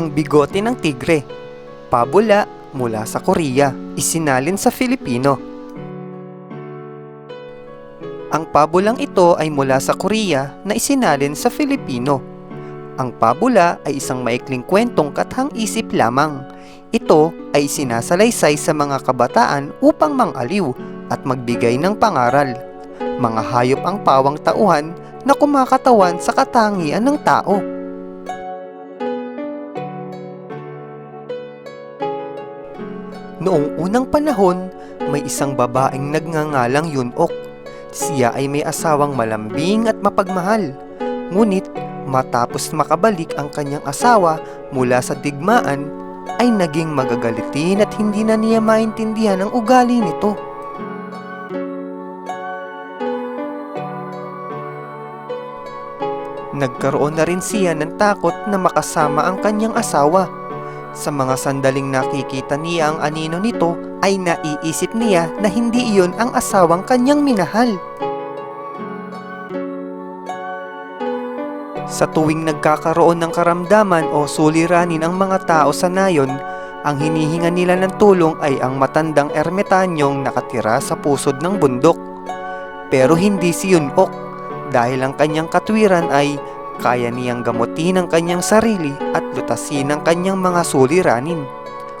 Ang bigote ng tigre. Pabula mula sa Korea, isinalin sa Filipino. Ang pabulang ito ay mula sa Korea na isinalin sa Filipino. Ang pabula ay isang maikling kwentong kathang isip lamang. Ito ay sinasalaysay sa mga kabataan upang mangaliw at magbigay ng pangaral. Mga hayop ang pawang tauhan na kumakatawan sa katangian ng tao. Noong unang panahon, may isang babaeng nagngangalang Yunok. Siya ay may asawang malambing at mapagmahal. Ngunit matapos makabalik ang kanyang asawa mula sa digmaan, ay naging magagalitin at hindi na niya maintindihan ang ugali nito. Nagkaroon na rin siya ng takot na makasama ang kanyang asawa. Sa mga sandaling nakikita niya ang anino nito ay naiisip niya na hindi iyon ang asawang kanyang minahal. Sa tuwing nagkakaroon ng karamdaman o suliranin ang mga tao sa nayon, ang hinihinga nila ng tulong ay ang matandang ermitanyong nakatira sa pusod ng bundok. Pero hindi si Yunok dahil ang kanyang katwiran ay kaya niyang gamutin ang kanyang sarili at lutasin ang kanyang mga suliranin.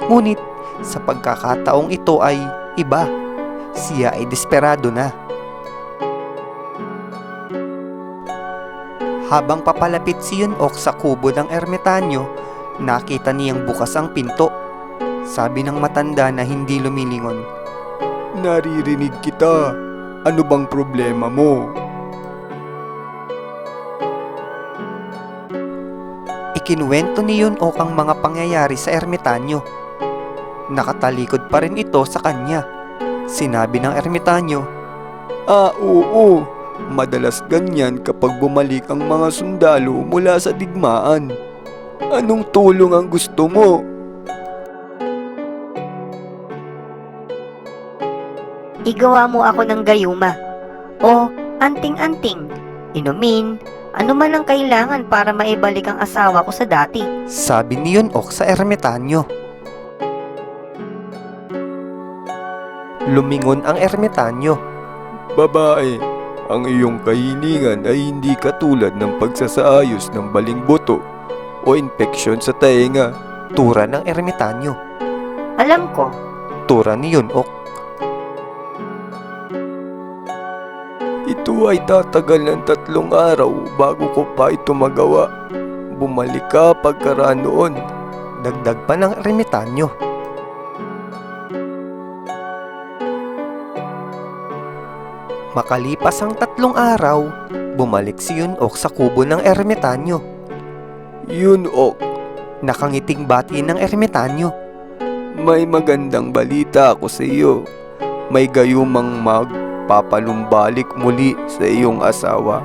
Ngunit sa pagkakataong ito ay iba. Siya ay desperado na. Habang papalapit si Yunok sa kubo ng ermitanyo, nakita niyang bukas ang pinto. Sabi ng matanda na hindi lumilingon. Naririnig kita. Ano bang problema mo? Ikinuwento ni Yunok ang mga pangyayari sa ermitanyo. Nakatalikod pa rin ito sa kanya. Sinabi ng ermitanyo, Ah, oo. Madalas ganyan kapag bumalik ang mga sundalo mula sa digmaan. Anong tulong ang gusto mo? Igawa mo ako ng gayuma. O anting-anting, inumin, ano man ang kailangan para maibalik ang asawa ko sa dati. sabi ni Yunok sa ermitanyo. Lumingon ang ermitanyo. Babae, ang iyong kahilingan ay hindi katulad ng pagsasaayos ng baling buto o infeksyon sa tainga. Tura ng ermitanyo. Alam ko, Tura ni Yunok. Ito ay tatagal ng tatlong araw bago ko pa ito magawa. Bumalik ka pagkaraan noon. Dagdag pa ng ermitanyo. Makalipas ang tatlong araw, bumalik si Yunok sa kubo ng ermitanyo. Yun ok, Nakangiting bati ng ermitanyo. may magandang balita ako sa iyo. May gayumang magpapalumbalik muli sa iyong asawa.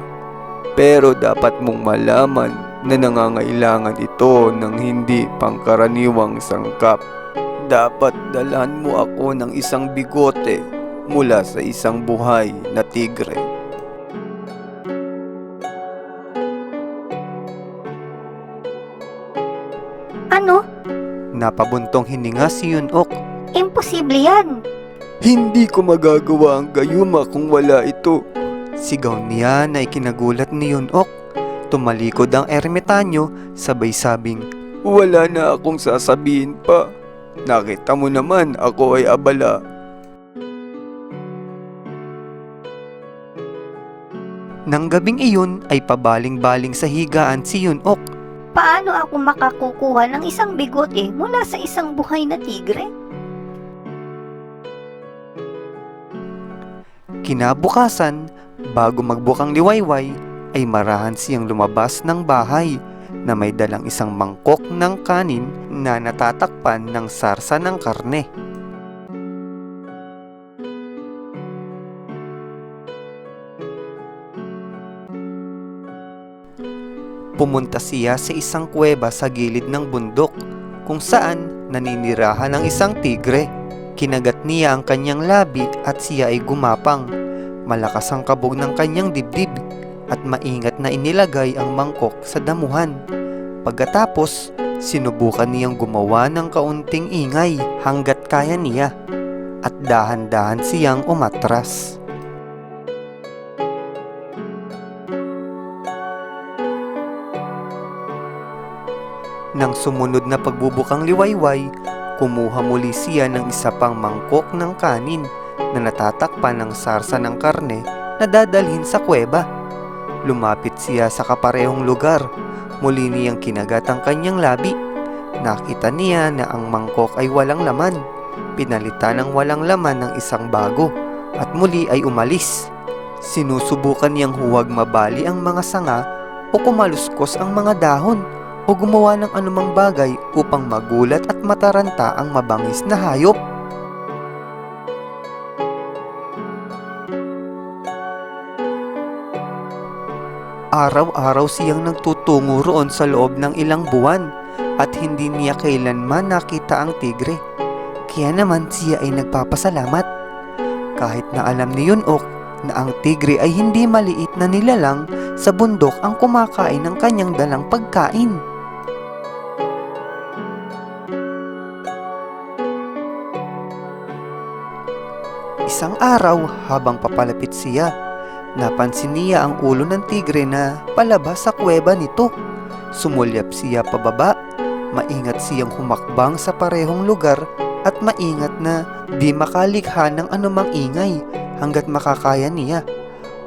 Pero dapat mong malaman na nangangailangan ito ng hindi pangkaraniwang sangkap. Dapat dalhan mo ako ng isang bigote mula sa isang buhay na tigre. ano? Napabuntong hininga si Yunok. Imposible yan. Hindi ko magagawa ang gayuma kung wala ito. Sigaw niya na ikinagulat ni Yunok. Tumalikod ang ermitanyo sabay sabing, Wala na akong sasabihin pa. Nakita mo naman ako ay abala. Nang gabing iyon ay pabaling-baling sa higaan si Yunok. Paano ako makakukuha ng isang bigote mula sa isang buhay na tigre? Kinabukasan, bago magbukang liwayway, ay marahan siyang lumabas ng bahay na may dalang isang mangkok ng kanin na natatakpan ng sarsa ng karne. Pumunta siya sa isang kuweba sa gilid ng bundok kung saan naninirahan ang isang tigre. Kinagat niya ang kanyang labi at siya ay gumapang. Malakas ang kabog ng kanyang dibdib at maingat na inilagay ang mangkok sa damuhan. Pagkatapos, Sinubukan niyang gumawa ng kaunting ingay hanggat kaya niya at dahan-dahan siyang umatras. Nang sumunod na pagbubukang liwayway, kumuha muli siya ng isa pang mangkok ng kanin na natatakpan ng sarsa ng karne na dadalhin sa kuweba. Lumapit siya sa kaparehong lugar, muli niyang kinagat ang kanyang labi. Nakita niya na ang mangkok ay walang laman. Pinalitan ng walang laman ng isang bago at muli ay umalis. Sinusubukan niyang huwag mabali ang mga sanga o kumaluskos ang mga dahon o gumawa ng anumang bagay upang magulat at mataranta ang mabangis na hayop. Araw-araw siyang nagtutungo roon sa loob ng ilang buwan at hindi niya kailanman nakita ang tigre. Kaya naman siya ay nagpapasalamat. Kahit na alam ni Yunok na ang tigre ay hindi maliit na nilalang sa bundok ang kumakain ng kanyang dalang pagkain. Isang araw habang papalapit siya, napansin niya ang ulo ng tigre na palabas sa kuweba nito. Sumulyap siya pababa, maingat siyang humakbang sa parehong lugar at maingat na di makalikha ng anumang ingay hanggat makakaya niya.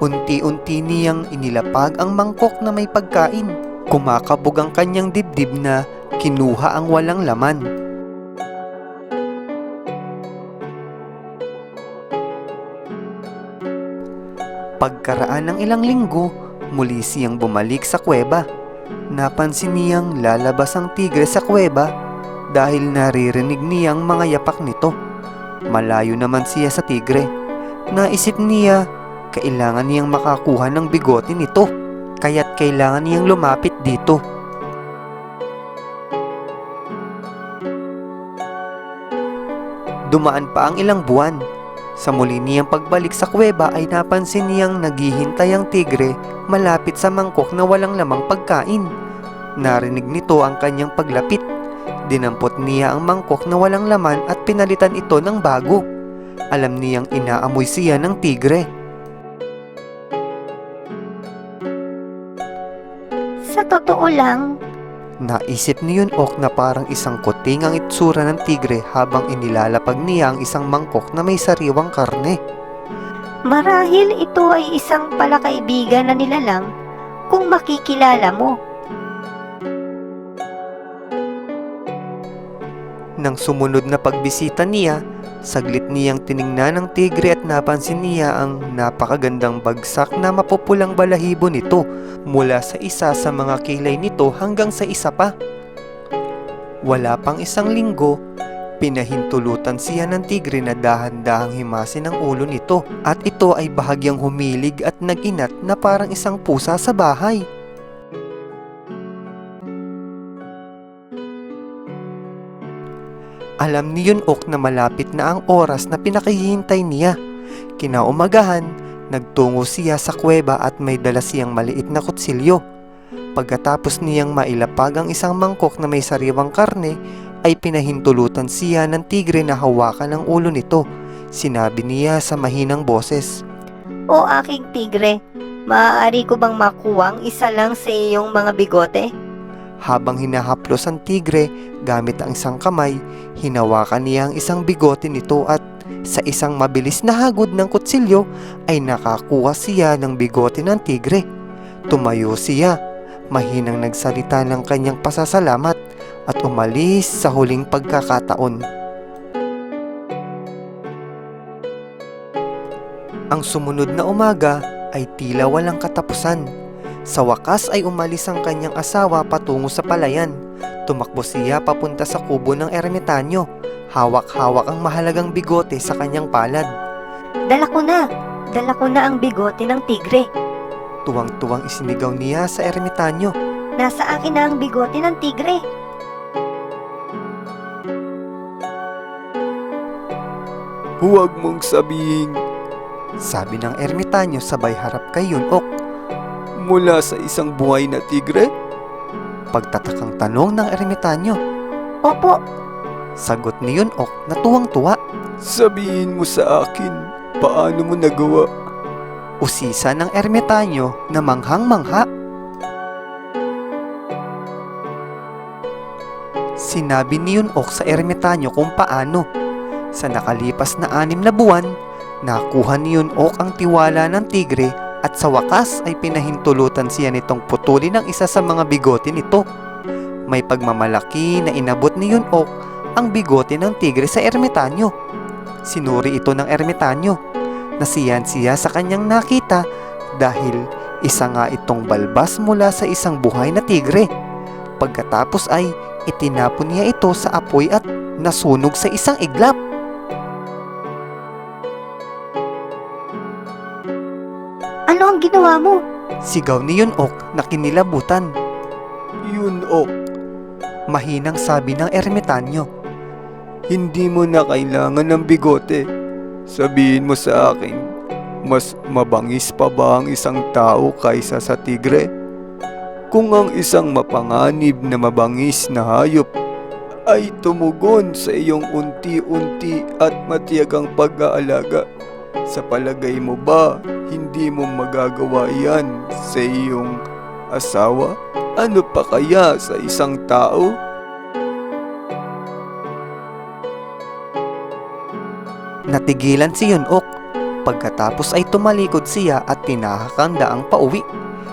Unti-unti niyang inilapag ang mangkok na may pagkain. Kumakabog ang kanyang dibdib na kinuha ang walang laman. Pagkaraan ng ilang linggo, muli siyang bumalik sa kuweba. Napansin niyang lalabas ang tigre sa kuweba dahil naririnig niyang mga yapak nito. Malayo naman siya sa tigre. Naisip niya, kailangan niyang makakuha ng bigote nito. Kaya't kailangan niyang lumapit dito. Dumaan pa ang ilang buwan. Sa muli niyang pagbalik sa kuweba ay napansin niyang naghihintay ang tigre malapit sa mangkok na walang lamang pagkain. Narinig nito ang kanyang paglapit. Dinampot niya ang mangkok na walang laman at pinalitan ito ng bago. Alam niyang inaamoy siya ng tigre. Sa totoo lang, Naisip ni Yunok na parang isang kuting ang itsura ng tigre habang inilalapag niya ang isang mangkok na may sariwang karne. marahil ito ay isang palakaibigan na nilalang kung makikilala mo. Nang sumunod na pagbisita niya, saglit niyang tiningnan ng tigre at napansin niya ang napakagandang bagsak na mapupulang balahibo nito mula sa isa sa mga kilay nito hanggang sa isa pa. Wala pang isang linggo, pinahintulutan siya ng tigre na dahan-dahang himasin ang ulo nito at ito ay bahagyang humilig at naginat na parang isang pusa sa bahay. Alam ni Yunok na malapit na ang oras na pinakihintay niya. Kinaumagahan, nagtungo siya sa kuweba at may dala siyang maliit na kutsilyo. Pagkatapos niyang mailapag ang isang mangkok na may sariwang karne, ay pinahintulutan siya ng tigre na hawakan ang ulo nito. Sinabi niya sa mahinang boses. O aking tigre, maaari ko bang makuha ang isa lang sa iyong mga bigote? Habang hinahaplos ang tigre gamit ang isang kamay, hinawakan niya ang isang bigote nito at sa isang mabilis na hagod ng kutsilyo ay nakakuha siya ng bigote ng tigre. Tumayo siya, mahinang nagsalita ng kanyang pasasalamat at umalis sa huling pagkakataon. Ang sumunod na umaga ay tila walang katapusan. Sa wakas ay umalis ang kanyang asawa patungo sa palayan. Tumakbo siya papunta sa kubo ng ermitanyo. Hawak-hawak ang mahalagang bigote sa kanyang palad. Dala ko na! Dala ko na ang bigote ng tigre. Tuwang-tuwang isinigaw niya sa ermitanyo. Nasa akin na ang bigote ng tigre. Huwag mong sabihin Sabi ng ermitanyo sabay harap kay Yunok. Mula sa isang buhay na tigre? pagtatakang tanong ng ermitanyo. Opo, Sagot ni Yunok na tuwang-tuwa. Sabihin mo sa akin, paano mo nagawa? Usisa ng ermitanyo na manghang-mangha. Sinabi ni Yunok sa ermitanyo kung paano. Sa nakalipas na anim na buwan, nakuha ni Yunok ang tiwala ng tigre at sa wakas ay pinahintulutan siya nitong putulin ang isa sa mga bigote nito. May pagmamalaki na inabot ni Yunok ang bigote ng tigre sa ermitanyo. Sinuri ito ng ermitanyo. Nasiyan siya sa kanyang nakita dahil isa nga itong balbas mula sa isang buhay na tigre. Pagkatapos ay itinapon niya ito sa apoy at nasunog sa isang iglap. Ano ang ginawa mo? Sigaw ni Yunok na kinilabutan. Yun ok, Mahinang sabi ng ermitanyo. hindi mo na kailangan ng bigote. Sabihin mo sa akin, mas mabangis pa ba ang isang tao kaysa sa tigre? Kung ang isang mapanganib na mabangis na hayop ay tumugon sa iyong unti-unti at matiyagang pag-aalaga, sa palagay mo ba hindi mo magagawa yan sa iyong asawa? Ano pa kaya sa isang tao? Natigilan si Yunok. Pagkatapos ay tumalikod siya at tinahakanda ang pauwi.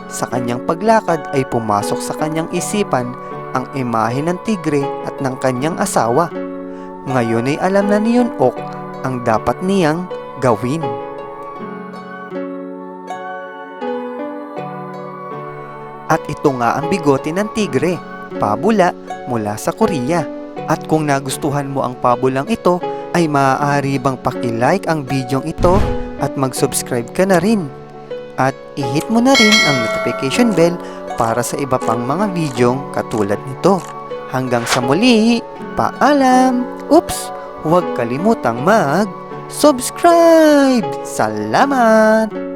Sa kanyang paglakad ay pumasok sa kanyang isipan ang imahe ng tigre at ng kanyang asawa. Ngayon ay alam na ni Yunok ang dapat niyang gawin. At ito nga ang bigote ng tigre, pabula mula sa Korea. At kung nagustuhan mo ang pabulang ito, ay maaari bang pakilike ang bidyong ito at mag-subscribe ka na rin. At i-hit mo na rin ang notification bell para sa iba pang mga bidyong katulad nito. Hanggang sa muli, paalam! Oops! Huwag kalimutang mag-subscribe! Salamat!